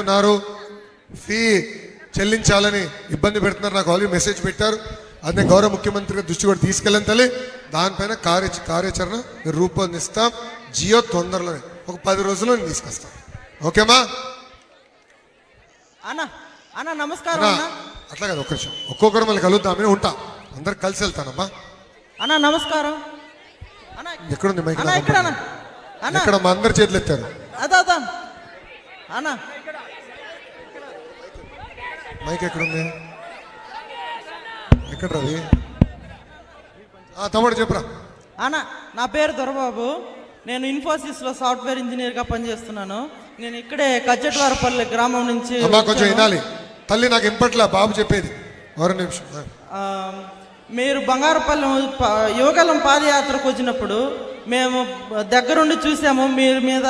పెడుతున్నారు ఫీ చెల్లించాలని ఇబ్బంది పెడుతున్నారు. నాకు ఆల్రెడీ మెసేజ్ పెట్టారు. అది నేను గౌరవ ముఖ్యమంత్రి దృష్టి కూడా తీసుకెళ్ళాను తల్లి. దానిపైన కార్య కార్యాచరణ రూపొందిస్తాం. జియో తొందరలోనే ఒక పది రోజుల్లో నేను తీసుకొస్తాం ఓకేమా? అన్న అన్న నమస్కారం అట్లా కాదు ఒక్క నిమిషం. ఒక్కొక్కరు మళ్ళీ కలుద్దామని ఉంటా. అందరు కలిసి వెళ్తానమ్మా. అన్న నమస్కారం. ఎక్కడుంది మైక్? ఎక్కడ మా అందరి చేతులు ఎత్తారు. అదా. అన్న. మైక్ ఎక్కడుంది ఎక్కడ రవి తమ్ముడు చెప్పురా. అన్న నా పేరు దొరబాబు. నేను ఇన్ఫోసిస్లో సాఫ్ట్వేర్ ఇంజనీర్గా పనిచేస్తున్నాను. నేను ఇక్కడే కచ్చటివారపల్లి గ్రామం నుంచి అమ్మా కొంచెం. వినాలి. తల్లి నాకు ఇంపట్లా బాబు చెప్పేది. ఒక నిమిషం మీరు బంగారుపల్లెం యువగలం పాదయాత్రకు వచ్చినప్పుడు మేము దగ్గరుండి చూసాము. మీరు మీద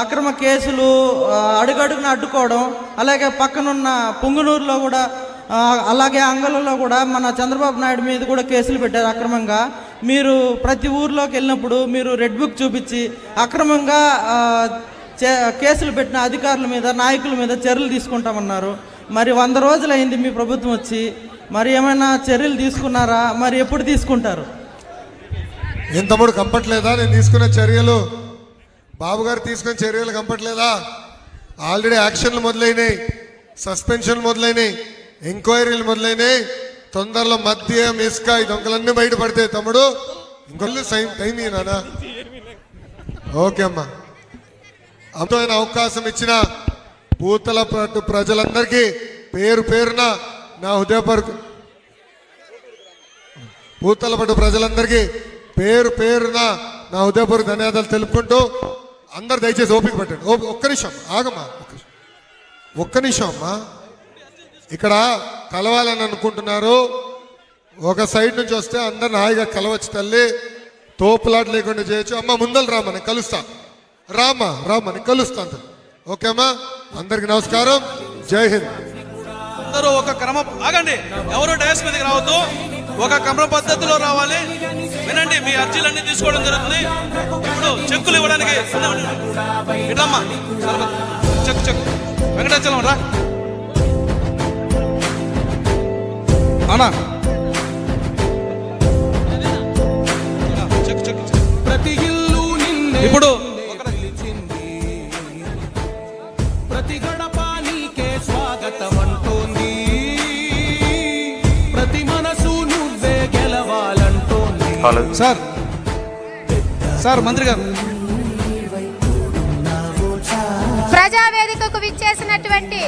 అక్రమ కేసులు అడుగడుగున అడ్డుకోవడం అలాగే పక్కనున్న పుంగునూరులో కూడా అలాగే అంగలలో కూడా మన చంద్రబాబు నాయుడు మీద కూడా కేసులు పెట్టారు అక్రమంగా. మీరు ప్రతి ఊర్లోకి వెళ్ళినప్పుడు మీరు రెడ్ బుక్ చూపించి అక్రమంగా చే- కేసులు పెట్టిన అధికారుల మీద నాయకుల మీద చర్యలు తీసుకుంటామన్నారు. మరి వంద రోజులైంది మీ ప్రభుత్వం వచ్చి. మరి ఏమైనా చర్యలు తీసుకున్నారా? మరి ఎప్పుడు తీసుకుంటారు? ఏం తమ్ముడు కంపట్లేదా? నేను తీసుకున్న చర్యలు. బాబు గారు తీసుకున్న చర్యలు కంపట్లేదా? ఆల్రెడీ యాక్షన్లు మొదలైనాయి. సస్పెన్షన్లు మొదలైనాయి. ఎంక్వైరీలు మొదలైనాయి. తొందరలో మద్యం ఇసుక ఈ దొంగలన్నీ బయటపడతాయి తమ్ముడు ఇంకొల్లు సైన్ టైం నానా ఓకే అమ్మా. అద్భుతమైన అవకాశం ఇచ్చిన పూతల పట్టు ప్రజలందరికీ పేరు పేరున నా హృదయపూర్వక పూతల పట్టు ప్రజలందరికీ పేరు పేరున నా హృదయపూర్వక ధన్యవాదాలు తెలుపుకుంటూ అందరు దయచేసి ఓపిక పెట్టండి. ఓ ఒక్క నిమిషం ఆగమ్మా ఒక్క నిమిషం. ఒక్క నిమిషం అమ్మా. ఇక్కడ కలవాలని అనుకుంటున్నారు. ఒక సైడ్ నుంచి వస్తే అందరు హాయిగా కలవచ్చు తల్లి. తోపులాట లేకుండా చేయొచ్చు. అమ్మ ముందలు రామని కలుస్తా. రామ్మా రామని కలుస్తాను ఓకే అమ్మా అందరికి నమస్కారం. జై హింద్. అందరూ ఒక క్రమ. ఆగండి. ఎవరు డయాస్ మీదకి రావద్దు? ఒక క్రమ పద్ధతిలో రావాలి. వినండి మీ అర్జీలన్నీ తీసుకోవడం జరుగుతుంది. ఇప్పుడు చెక్కులు ఇవ్వడానికి ఇట్లమ్మా చెక్ చెక్. వెంకటాచలం రా. అన్నా చెక్ చెక్ చెక్. ప్రతి ఇల్లు నిన్నే ఇప్పుడు ప్రతి గెలవాలంటోంది సార్. సార్ మంత్రి గారు. ప్రజావేదికకు విచ్చేసినటువంటి